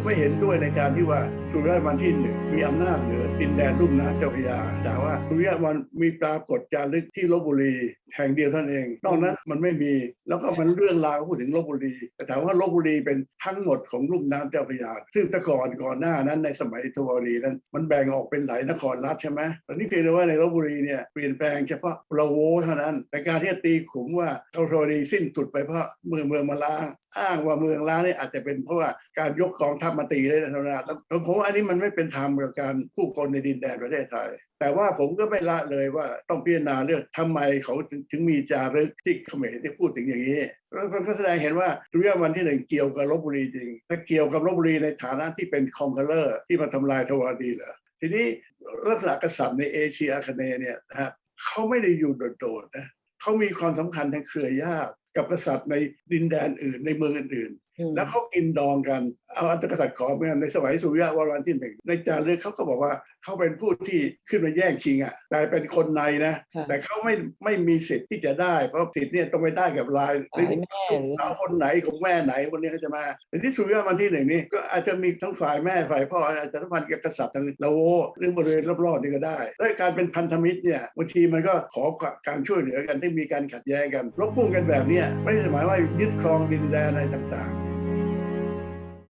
ผมไม่เห็นด้วยในการที่ว่าสุริยะวันที่หนึ่งมีอำนาจเหนือดินแดนลุ่มน้ำเจ้าพระยา แต่ว่าสุริยะวันมีปรากฏจารึกที่ลบบุรีแห่งเดียวท่านเอง นอกนั้นมันไม่มีแล้วก็มันเรื่องราวพูดถึงลบบุรี แต่ถามว่าลบบุรีเป็นทั้งหมดของลุ่มน้ำเจ้าพระยา ซึ่งแต่ก่อนก่อนหน้านั้นในสมัยธวารีนั้นมันแบ่งออกเป็นหลายนครรัฐใช่ไหมตอนนี้เพียงแต่ว่าในลบบุรีเนี่ยเปลี่ยนแปลงเฉพาะละโวเท่านั้นแต่การที่จะตีขุมว่าธวารีสิ้นสุดไปเพราะเมืองเมืองมาล้างอ้างว่าเมืองล้างนี่อาจจะเป็นเพราะว่าการยกกองทัพมาตีเลยนธรรมดาแล้วผมอันนี้มันไม่เป็นธรรมกับการผู้คนในดินแดนประเทศไทย แต่ว่าผมก็ไม่ละเลยว่าต้องพิจารณาเรื่องทำไมเขาถึงถึงมีจารึกที่เขมรที่พูดถึงอย่างนี้แล้วก็แสดงเห็นว่าสุริยะวันที่หนึ่งเกี่ยวกับลบบุรีจริงถ้าเกี่ยวกับลบบุรีในฐานะที่เป็นคอมเพลเลอร์ที่มาทำลายทวารดีเหรอทีนี้ลักษณะกษัตริย์ในเอเชียอาคเนเนี่ยนะฮะเขาไม่ได้อยู่โดดๆนะเขามีความสำคัญทางเครือญาติกับกษัตริย์ในดินแดนอื่นในเมืองอื่น แล้วเขากินดองกัน เอาอันตรกษัตริย์ขอเหมือนกันในสมัยสุริยะวรวันที่หนึ่งในจารึกเขาก็บอกว่าเขาเป็นผู้ที่ขึ้นมาแย่งชิงอะแต่เป็นคนในนะค่ะแต่เขาไม่ไม่มีสิทธิ์ที่จะได้ เพราะสิทธิ์เนี่ยต้องไปได้กับลายสายแม่หรือสาวคนไหนของแม่ไหนคนนี้เขาจะมาในที่สุริยะวันที่หนึ่งนี่ก็อาจจะมีทั้งฝ่ายแม่ฝ่ายพ่ออาจจะสัมพันธ์กับกษัตริย์ทางละโวหรือบริเวณรอบๆนี่ก็ได้และการเป็นพันธมิตรเนี่ยบางทีมันก็ขอการช่วยเหลือกันที่มีการขัดแย้งกันรบพุ่งกันแบบเนี้ยไม่ได้หมายว่ายึดครองดินแดนอะไรต่างๆ